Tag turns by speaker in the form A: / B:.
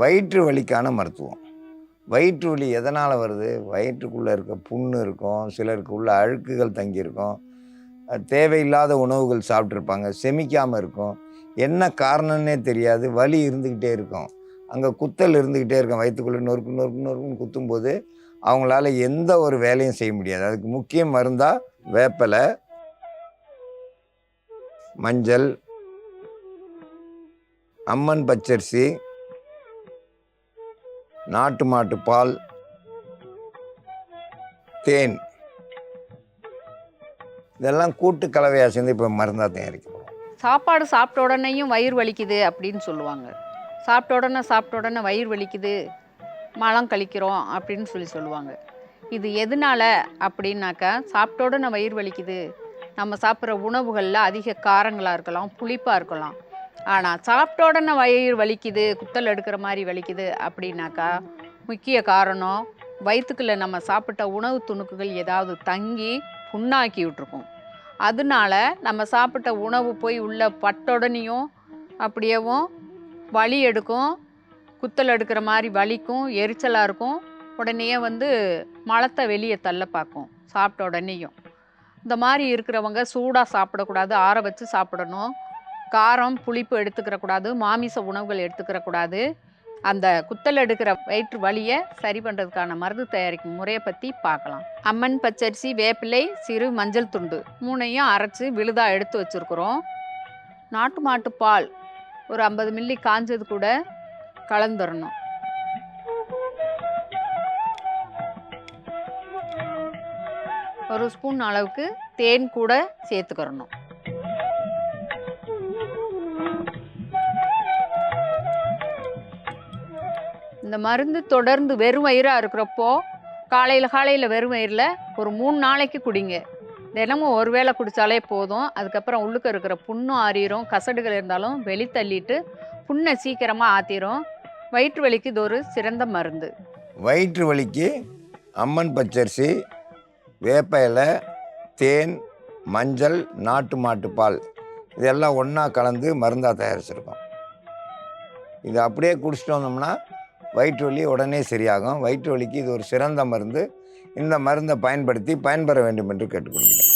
A: வயிற்று வலிக்கான மருத்துவம். வயிற்று வலி எதனால் வருது? வயிற்றுக்குள்ளே இருக்க புண்ணு இருக்கும் சிலருக்கு உள்ள அழுக்குகள் தங்கியிருக்கும். தேவையில்லாத உணவுகள் சாப்பிட்ருப்பாங்க செமிக்காமல் இருக்கும். என்ன காரணம்னே தெரியாது வலி இருந்துக்கிட்டே இருக்கும். அங்கே குத்தல் இருந்துக்கிட்டே இருக்கும் வயிற்றுக்குள்ளே நொறுக்கு நொறுக்கு நொறுக்குன்னு குத்தும்போது அவங்களால எந்த ஒரு வேலையும் செய்ய முடியாது. அதுக்கு முக்கிய மருந்தாக வேப்பலை மஞ்சள் அம்மன் பச்சரிசி நாட்டு மாட்டு பால் தேன். இதெல்லாம் கூட்டு கலவையாக சேர்ந்து இப்போ மருந்தாக தயாரிக்கிறோம்
B: சாப்பாடு சாப்பிட்ட உடனேயும் வயிறு வலிக்குது அப்படின்னு சொல்லுவாங்க. சாப்பிட்ட உடனே சாப்பிட்ட உடனே வயிறு வலிக்குது மலம் கழிக்கிறோம் அப்படின்னு சொல்லி சொல்லுவாங்க. இது எதனால அப்படின்னாக்கா சாப்பிட்ட உடனே வயிறு வலிக்குது. நம்ம சாப்பிட்ற உணவுகளில் அதிக காரங்களாக இருக்கலாம் புளிப்பாக இருக்கலாம். ஆனால் சாப்பிட்ட உடனே வயிறு வலிக்குது குத்தல் எடுக்கிற மாதிரி வலிக்குது அப்படின்னாக்கா முக்கிய காரணம் வயிற்றுக்குள்ளே நம்ம சாப்பிட்ட உணவு துணுக்குகள் ஏதாவது தங்கி புண்ணாக்கி விட்ருக்கும் அதனால நம்ம சாப்பிட்ட உணவு போய் உள்ள பட்டுடனையும் அப்படியேவும் வலி எடுக்கும் குத்தல் எடுக்கிற மாதிரி வலிக்கும் எரிச்சலாக இருக்கும் உடனே வந்து மலத்தை வெளியே தள்ள பார்க்கும் சாப்பிட்ட உடனேயும். இந்த மாதிரி இருக்கிறவங்க சூடாக சாப்பிடக்கூடாது ஆற வச்சு சாப்பிடணும். காரம் புளிப்பு எடுத்துக்கிறக்கூடாது மாமிச உணவுகள் எடுத்துக்கிறக்கூடாது. அந்த குத்தல் எடுக்கிற வயிற்று வலியை சரி பண்ணுறதுக்கான மருந்து தயாரிக்கும் முறையை பற்றி பார்க்கலாம். அம்மன் பச்சரிசி வேப்பிலை சிறு மஞ்சள் துண்டு மூணையும் அரைச்சி விழுதாக எடுத்து வச்சுருக்குறோம். நாட்டு மாட்டு பால் ஒரு ஐம்பது மில்லி காஞ்சது கூட கலந்துடணும் ஒரு ஸ்பூன் அளவுக்கு தேன் கூட சேர்த்துக்கிறணும். அந்த மருந்து தொடர்ந்து வெறும் வயிறாக இருக்கிறப்போ காலையில் காலையில் வெறும் வயிறில் ஒரு மூணு நாளைக்கு குடிங்க. தினமும் ஒரு வேளை குடித்தாலே போதும். அதுக்கப்புறம் உள்ளுக்க இருக்கிற புண்ணும் ஆறிரும். கசடுகள் இருந்தாலும் வெளி தள்ளிட்டு புண்ணை சீக்கிரமாக ஆற்றிரும் வயிற்று வலிக்கு இது ஒரு சிறந்த மருந்து.
A: வயிற்று வலிக்கு அம்மன் பச்சரிசி வேப்ப இலை தேன் மஞ்சள் நாட்டு மாட்டுப்பால் இதெல்லாம் ஒன்றா கலந்து மருந்தாக தயாரிச்சிருக்கோம். இது அப்படியே குடிச்சிட்டு வந்தோம்னா வயிற்று வலி உடனே சரியாகும். வயிற்று வலிக்கு இது ஒரு சிறந்த மருந்து. இந்த மருந்தை பயன்படுத்தி பயன்பெற வேண்டும் என்று கேட்டுக்கொள்கிறேன்.